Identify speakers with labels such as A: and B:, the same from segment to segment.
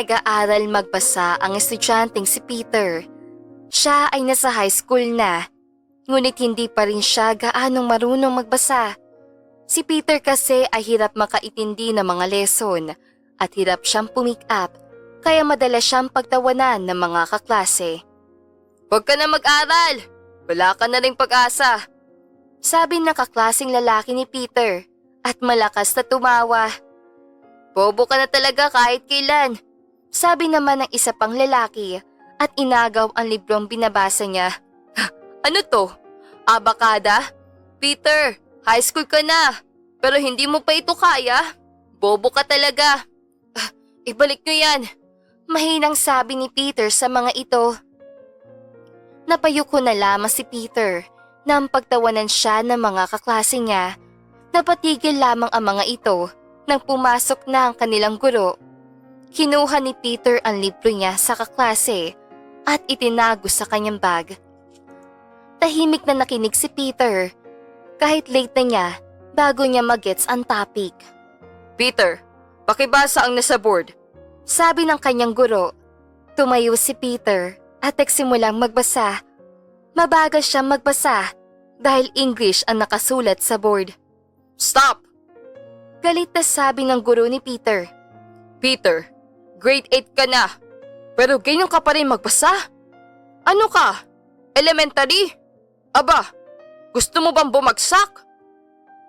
A: nag-aaral magbasa ang estudyanteng si Peter. Siya ay nasa high school na, ngunit hindi pa rin siya gaanong marunong magbasa. Si Peter kasi ay hirap makaintindi ng mga lesson at hirap siyang pumick up kaya madalas siyang pagtawanan ng mga kaklase. Huwag ka na mag-aral! Wala ka na rin pag-asa! Sabi ng kaklaseng lalaki ni Peter at malakas na tumawa. Bobo ka na talaga kahit kailan. Sabi naman ng isa pang lalaki at inagaw ang librong binabasa niya. ano to? Abakada? Peter, high school ka na. Pero hindi mo pa ito kaya? Bobo ka talaga. Ibalik nyo yan. Mahinang sabi ni Peter sa mga ito. Napayuko na lamang si Peter nang pagtawanan siya ng mga kaklase niya. Napatigil lamang ang mga ito nang pumasok na ang kanilang guro. Kinuha ni Peter ang libro niya sa kaklase at itinago sa kanyang bag. Tahimik na nakinig si Peter kahit late na niya bago niya magets ang topic. Peter, pakibasa ang nasa board. Sabi ng kanyang guro. Tumayo si Peter at nagsimulang magbasa. Mabagal siyang magbasa dahil English ang nakasulat sa board. Stop! Galit na sabi ng guro ni Peter. Peter, grade 8 ka na. Pero ganyan ka pa rin magbasa? Ano ka? Elementary? Aba, gusto mo bang bumagsak?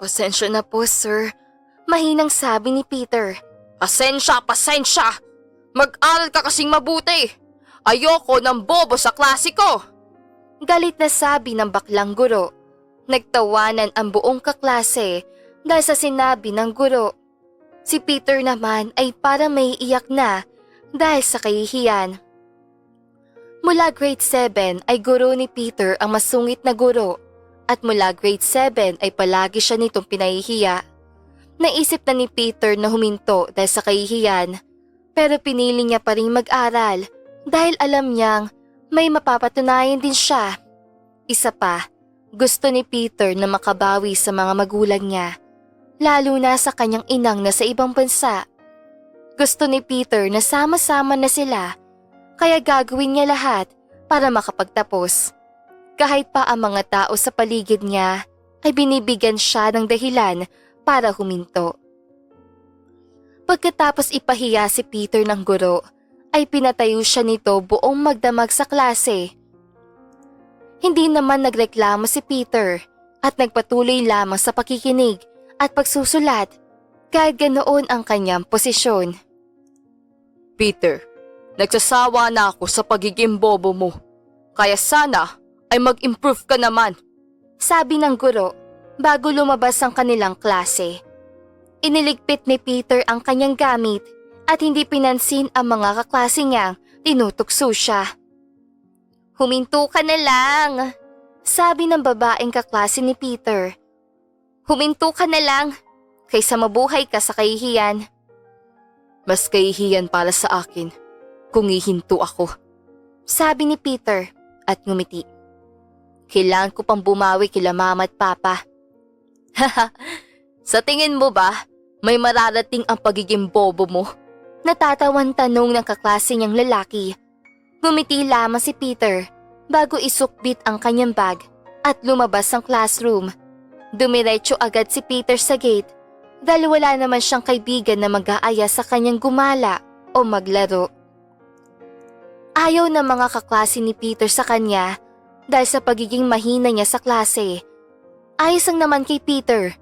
A: Pasensya na po, sir. Mahinang sabi ni Peter. Pasensya, pasensya! Mag-aral ka kasing mabuti. Ayoko ng bobo sa klase ko. Galit na sabi ng baklang guro. Nagtawanan ang buong kaklase dahil sa sinabi ng guro. Si Peter naman ay para may iyak na dahil sa kahihiyan. Mula grade 7 ay guro ni Peter ang masungit na guro at mula grade 7 ay palagi siya nitong pinahihiya. Naisip na ni Peter na huminto dahil sa kahihiyan pero pinili niya pa rin mag-aral dahil alam niyang may mapapatunayan din siya. Isa pa, gusto ni Peter na makabawi sa mga magulang niya, lalo na sa kanyang inang na sa ibang bansa. Gusto ni Peter na sama-sama na sila, kaya gagawin niya lahat para makapagtapos. Kahit pa ang mga tao sa paligid niya ay binibigyan siya ng dahilan para huminto. Pagkatapos ipahiya si Peter ng guro, ay pinatayo siya nito buong magdamag sa klase. Hindi naman nagreklamo si Peter at nagpatuloy lamang sa pakikinig at pagsusulat kahit ganoon ang kanyang posisyon. Peter, nagsasawa na ako sa pagiging bobo mo. Kaya sana ay mag-improve ka naman. Sabi ng guro bago lumabas ang kanilang klase. Iniligpit ni Peter ang kanyang gamit at hindi pinansin ang mga kaklase niyang tinutukso siya. Huminto ka na lang, sabi ng babaeng kaklase ni Peter. Huminto ka na lang, kaysa mabuhay ka sa kahihiyan. Mas kahihiyan para sa akin kung ihinto ako, sabi ni Peter at ngumiti. Kailangan ko pang bumawi kila mama at papa. Haha, sa tingin mo ba, may mararating ang pagiging bobo mo? Natatawan tanong ng kaklase niyang lalaki. Gumiti lamang si Peter bago isukbit ang kanyang bag at lumabas ang classroom. Dumiretso agad si Peter sa gate dahil wala naman siyang kaibigan na mag-aaya sa kanyang gumala o maglaro. Ayaw ng mga kaklase ni Peter sa kanya dahil sa pagiging mahina niya sa klase. Ayos ang naman kay Peter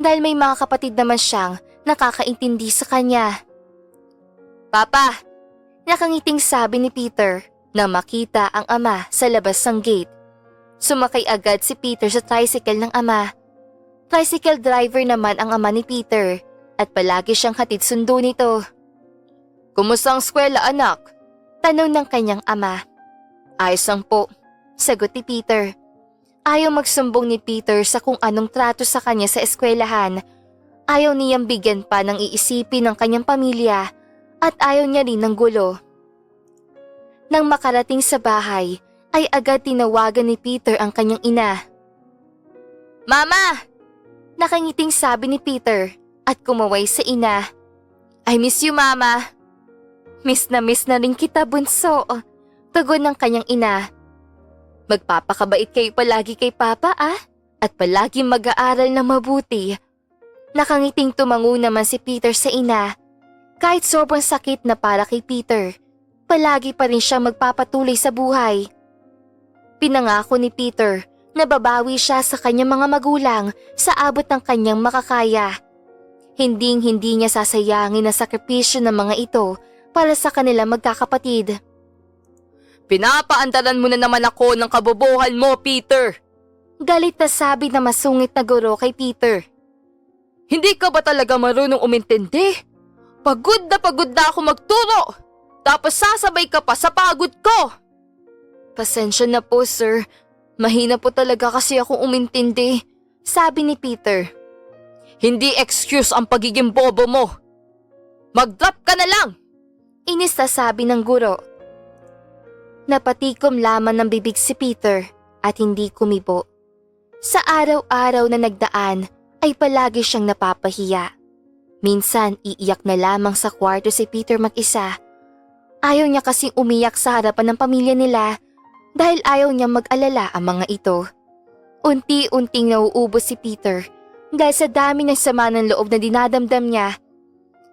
A: dahil may mga kapatid naman siyang nakakaintindi sa kanya. Papa, nakangiting sabi ni Peter na makita ang ama sa labas ng gate. Sumakay agad si Peter sa tricycle ng ama. Tricycle driver naman ang ama ni Peter at palagi siyang hatid sundo nito. Kumusta ang eskwela anak? Tanong ng kanyang ama. Ayos lang po, sagot ni Peter. Ayaw magsumbong ni Peter sa kung anong trato sa kanya sa eskwelahan. Ayaw niyang bigyan pa ng iisipin ng kanyang pamilya at ayaw niya rin ng gulo. Nang makarating sa bahay, ay agad tinawagan ni Peter ang kanyang ina. Mama! Nakangiting sabi ni Peter at kumaway sa ina. I miss you, Mama. Miss na miss na rin kita, bunso. Tugon ng kanyang ina. Magpapakabait kayo palagi kay Papa, ah? At palagi mag-aaral na mabuti. Nakangiting tumango naman si Peter sa ina. Kahit sobrang sakit na para kay Peter, palagi pa rin siya magpapatuloy sa buhay. Pinangako ni Peter na babawi siya sa kanyang mga magulang sa abot ng kanyang makakaya. Hinding hindi niya sasayangin ang sakripisyo ng mga ito para sa kanila magkakapatid.
B: Pinapaandalan mo na naman ako ng kabobohan mo, Peter.
A: Galit na sabi na masungit na guro kay Peter.
B: Hindi ka ba talaga marunong umintindi? Pagod na pagod na ako magturo. Tapos sasabay ka pa sa pagod ko.
A: Pasensya na po sir, mahina po talaga kasi akong umintindi, sabi ni Peter.
B: Hindi excuse ang pagiging bobo mo. Mag-drop ka na lang.
A: Inis na sabi ng guro. Napatikom lamang ng bibig si Peter at hindi kumibo. Sa araw-araw na nagdaan ay palagi siyang napapahiya. Minsan iiyak na lamang sa kwarto si Peter mag-isa. Ayaw niya kasing umiyak sa harapan ng pamilya nila dahil ayaw niya mag-alala ang mga ito. Unti-unting nauubos si Peter dahil sa dami ng sama ng loob na dinadamdam niya.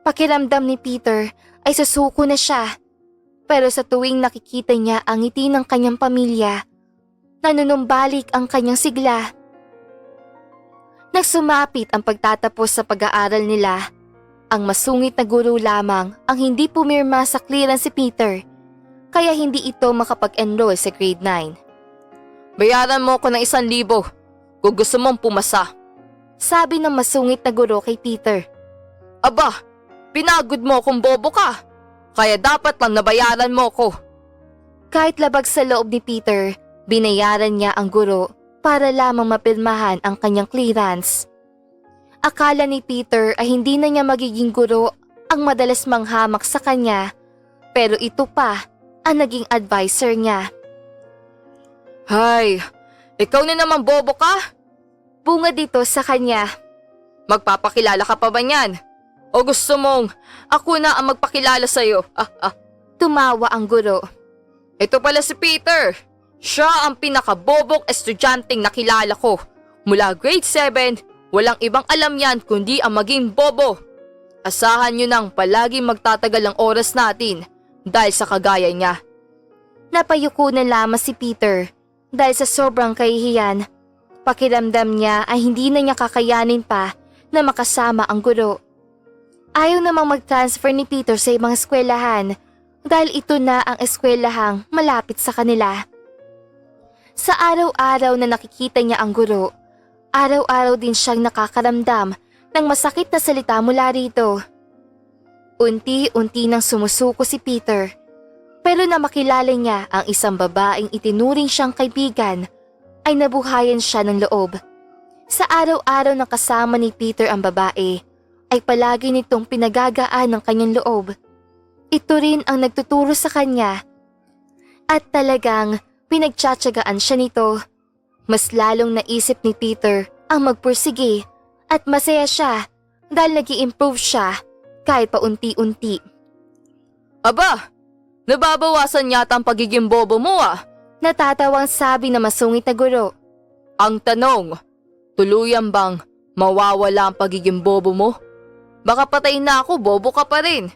A: Pakiramdam ni Peter ay susuko na siya. Pero sa tuwing nakikita niya ang ngiti ng kanyang pamilya, nanunumbalik ang kanyang sigla. Nagsumapit ang pagtatapos sa pag-aaral nila. Ang masungit na guro lamang ang hindi pumirma sa clearance si Peter, kaya hindi ito makapag-enroll sa grade 9.
B: Bayaran mo ako ng isang libo kung gusto mong pumasa.
A: Sabi ng masungit na guro kay Peter.
B: Aba, pinagod mo kung bobo ka. Kaya dapat lang nabayaran mo ko.
A: Kahit labag sa loob ni Peter, binayaran niya ang guro para lamang mapirmahan ang kanyang clearance. Akala ni Peter ay hindi na niya magiging guro ang madalas manghamak sa kanya, pero ito pa ang naging advisor niya.
B: Hay, ikaw na naman bobo ka.
A: Bunga dito sa kanya.
B: Magpapakilala ka pa ba niyan? O gusto mong ako na ang magpakilala sa'yo? Ah, ah.
A: Tumawa ang guro.
B: Ito pala si Peter. Siya ang pinakabobong estudyanteng nakilala ko. Mula grade 7, walang ibang alam yan kundi ang maging bobo. Asahan nyo nang palagi magtatagal ang oras natin dahil sa kagaya niya.
A: Napayuko na lamang si Peter dahil sa sobrang kahihiyan. Pakiramdam niya ay hindi na niya kakayanin pa na makasama ang guro. Ayaw namang mag-transfer ni Peter sa ibang eskwelahan dahil ito na ang eskwelahang malapit sa kanila. Sa araw-araw na nakikita niya ang guro, araw-araw din siyang nakakaramdam ng masakit na salita mula rito. Unti-unti nang sumusuko si Peter, pero na makilala niya ang isang babaeng itinuring siyang kaibigan, ay nabuhayan siya ng loob. Sa araw-araw na kasama ni Peter ang babae, ay palagi nitong pinagagaan ng kanyang loob. Ito rin ang nagtuturo sa kanya. At talagang pinagtsatsagaan siya nito. Mas lalong naisip ni Peter ang magpursige at masaya siya dahil nag improve siya kahit paunti-unti.
B: Aba, nababawasan yata ang pagiging bobo mo ah.
A: Natatawang sabi na masungit na guro.
B: Ang tanong, tuluyan bang mawawala ang pagiging bobo mo? Baka patay na ako, bobo ka pa rin.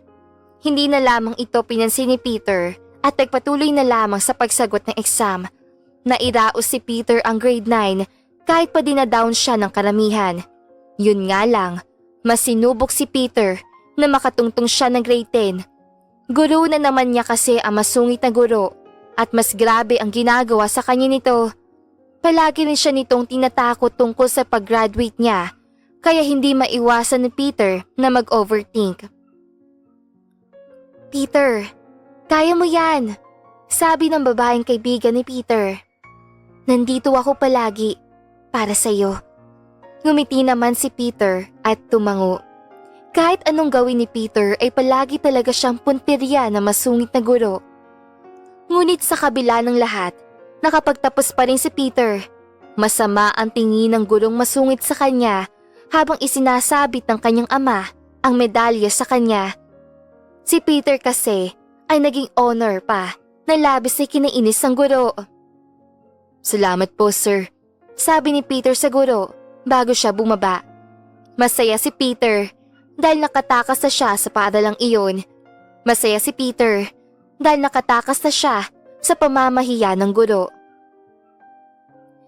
A: Hindi na lamang ito pinansin ni Peter at nagpatuloy na lamang sa pagsagot ng exam. Nairaos si Peter ang grade 9 kahit pa dinadown siya ng karamihan. Yun nga lang, mas sinubok si Peter na makatungtong siya ng grade 10. Guro na naman niya kasi ang masungit na guro at mas grabe ang ginagawa sa kanya nito. Palagi rin siya nitong tinatakot tungkol sa pag-graduate niya kaya hindi maiwasan ni Peter na mag-overthink. Peter, kaya mo yan, sabi ng babaeng kaibigan ni Peter. Nandito ako palagi para sa'yo. Ngumiti naman si Peter at tumango. Kahit anong gawin ni Peter ay palagi talaga siyang punteriya na masungit na guro. Ngunit sa kabila ng lahat, nakapagtapos pa rin si Peter. Masama ang tingin ng gurong masungit sa kanya habang isinasabit ng kanyang ama ang medalya sa kanya. Si Peter kasi ay naging honor pa na labis na kinainis ng guro. Salamat po sir, sabi ni Peter sa guro bago siya bumaba. Masaya si Peter dahil nakatakas na siya sa paaralang iyon. Masaya si Peter dahil nakatakas na siya sa pamamahiya ng guro.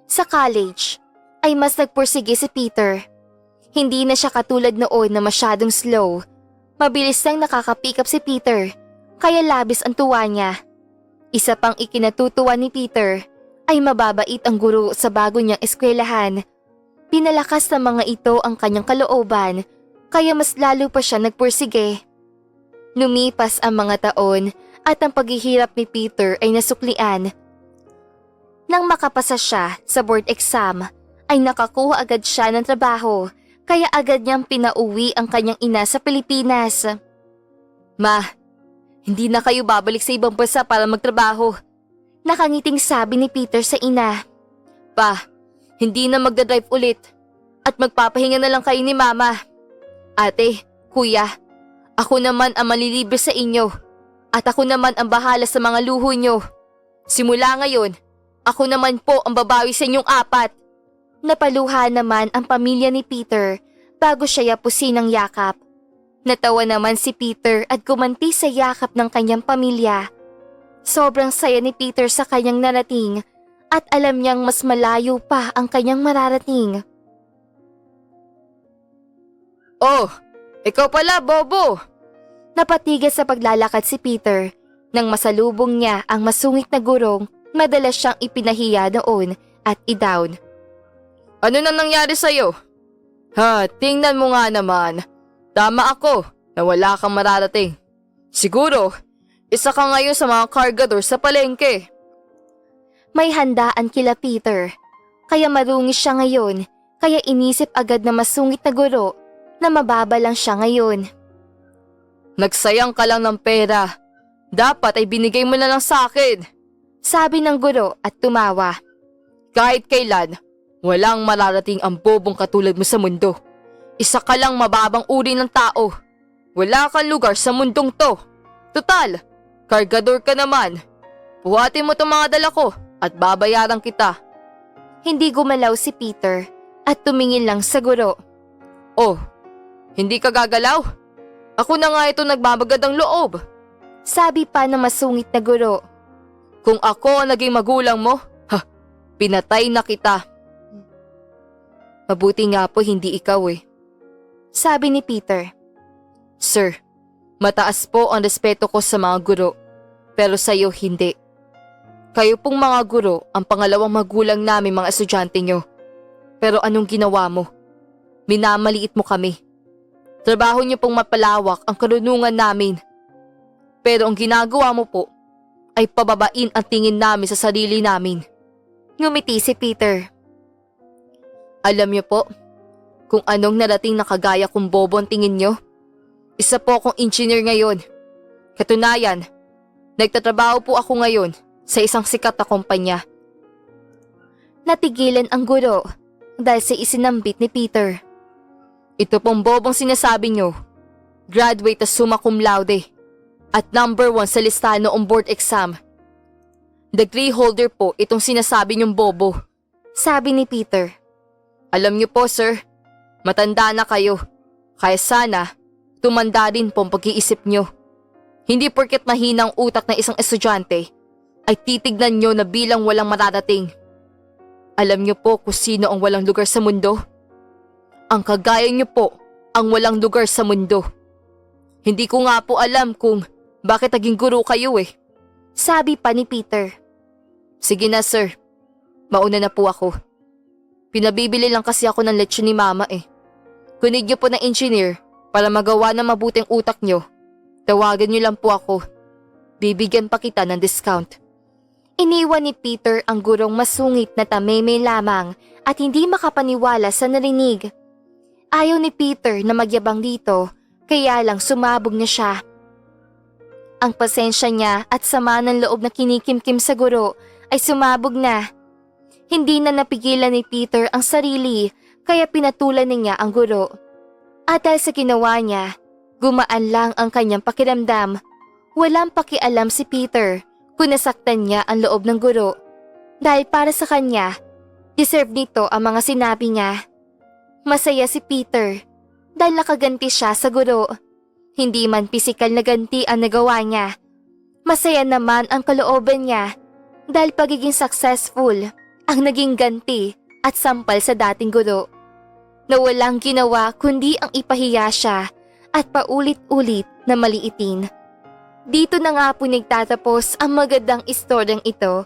A: Sa college, ay mas nagpursige si Peter. Hindi na siya katulad noon na masyadong slow. Mabilis lang nakaka-pick up si Peter, kaya labis ang tuwa niya. Isa pang ikinatutuwa ni Peter ay mababait ang guro sa bago niyang eskwelahan. Pinalakas ng mga ito ang kanyang kalooban, kaya mas lalo pa siya nagpursige. Lumipas ang mga taon at ang paghihirap ni Peter ay nasuklian. Nang makapasa siya sa board exam, ay nakakuha agad siya ng trabaho kaya agad niyang pinauwi ang kanyang ina sa Pilipinas. Ma, hindi na kayo babalik sa ibang bansa para magtrabaho. Nakangiting sabi ni Peter sa ina. Pa, hindi na magdadrive ulit at magpapahinga na lang kayo ni Mama. Ate, Kuya, ako naman ang malilibre sa inyo at ako naman ang bahala sa mga luho nyo. Simula ngayon, ako naman po ang babawi sa inyong apat. Napaluha naman ang pamilya ni Peter bago siya yapusin ng yakap. Natawa naman si Peter at gumanti sa yakap ng kanyang pamilya. Sobrang saya ni Peter sa kanyang narating at alam niyang mas malayo pa ang kanyang mararating.
B: Oh, ikaw pala, Bobo!
A: Napatigas sa paglalakad si Peter nang masalubong niya ang masungit na gurong madalas siyang ipinahiya noon at i-down.
B: Ano na nangyari sa'yo? Ha, tingnan mo nga naman. Tama ako na wala kang mararating. Siguro, isa ka ngayon sa mga cargador sa palengke.
A: May handaan kila Peter. Kaya marungis siya ngayon, kaya inisip agad na masungit na guro na mababa lang siya ngayon.
B: Nagsayang ka lang ng pera. Dapat ay binigay mo na lang sa akin.
A: Sabi ng guro at tumawa.
B: Kahit kailan, walang mararating ang bobong katulad mo sa mundo. Isa ka lang mababang uri ng tao. Wala kang lugar sa mundong to. Total, kargador ka naman. Buhatin mo itong mga dala ko at babayaran kita.
A: Hindi gumalaw si Peter at tumingin lang sa guro.
B: Oh, hindi ka gagalaw? Ako na nga ito nagbabagad ng loob.
A: Sabi pa ng masungit na guro.
B: Kung ako ang naging magulang mo, ha, pinatay na kita. Mabuti nga po hindi ikaw eh.
A: Sabi ni Peter.
B: Sir, mataas po ang respeto ko sa mga guro, pero sa iyo hindi. Kayo pong mga guro ang pangalawang magulang namin mga estudyante nyo. Pero anong ginawa mo? Minamaliit mo kami. Trabaho niyo pong mapalawak ang karunungan namin. Pero ang ginagawa mo po ay pababain ang tingin namin sa sarili namin.
A: Ngumiti si Peter.
B: Alam niyo po, kung anong narating na kagaya kong bobo ang tingin niyo? Isa po akong engineer ngayon. Katunayan, nagtatrabaho po ako ngayon sa isang sikat na kumpanya.
A: Natigilan ang guro dahil sa isinambit ni Peter.
B: Ito pong bobong sinasabi niyo, graduate na summa cum laude at number one sa listahan noong board exam. Degree holder po itong sinasabi niyong bobo.
A: Sabi ni Peter.
B: Alam niyo po sir, matanda na kayo. Kaya sana, tumanda din po ang pag-iisip niyo. Hindi porket mahina ang utak ng isang estudyante, ay titignan niyo na bilang walang mararating. Alam niyo po kung sino ang walang lugar sa mundo? Ang kagaya niyo po ang walang lugar sa mundo. Hindi ko nga po alam kung bakit naging guro kayo eh.
A: Sabi pa ni Peter.
B: Sige na sir, mauna na po ako. Pinabibili lang kasi ako ng lechon ni mama eh. Kunig niyo po ng engineer para magawa na mabuting utak niyo. Tawagan niyo lang po ako. Bibigyan pa kita ng discount.
A: Iniwan ni Peter ang gurong masungit na tameme lamang at hindi makapaniwala sa narinig. Ayaw ni Peter na magyabang dito, kaya lang sumabog na siya. Ang pasensya niya at sama ng loob na kinikimkim sa guro ay sumabog na. Hindi na napigilan ni Peter ang sarili kaya pinatulan niya ang guro. At dahil sa ginawa niya, gumaan lang ang kanyang pakiramdam. Walang pakialam si Peter kung nasaktan niya ang loob ng guro. Dahil para sa kanya, deserve nito ang mga sinabi niya. Masaya si Peter dahil nakaganti siya sa guro. Hindi man pisikal na ganti ang nagawa niya. Masaya naman ang kalooban niya dahil pagiging successful ang naging ganti at sampal sa dating guro. Na walang ginawa kundi ang ipahiya siya at paulit-ulit na maliitin. Dito na nga po nagtatapos ang magandang istoryang ito.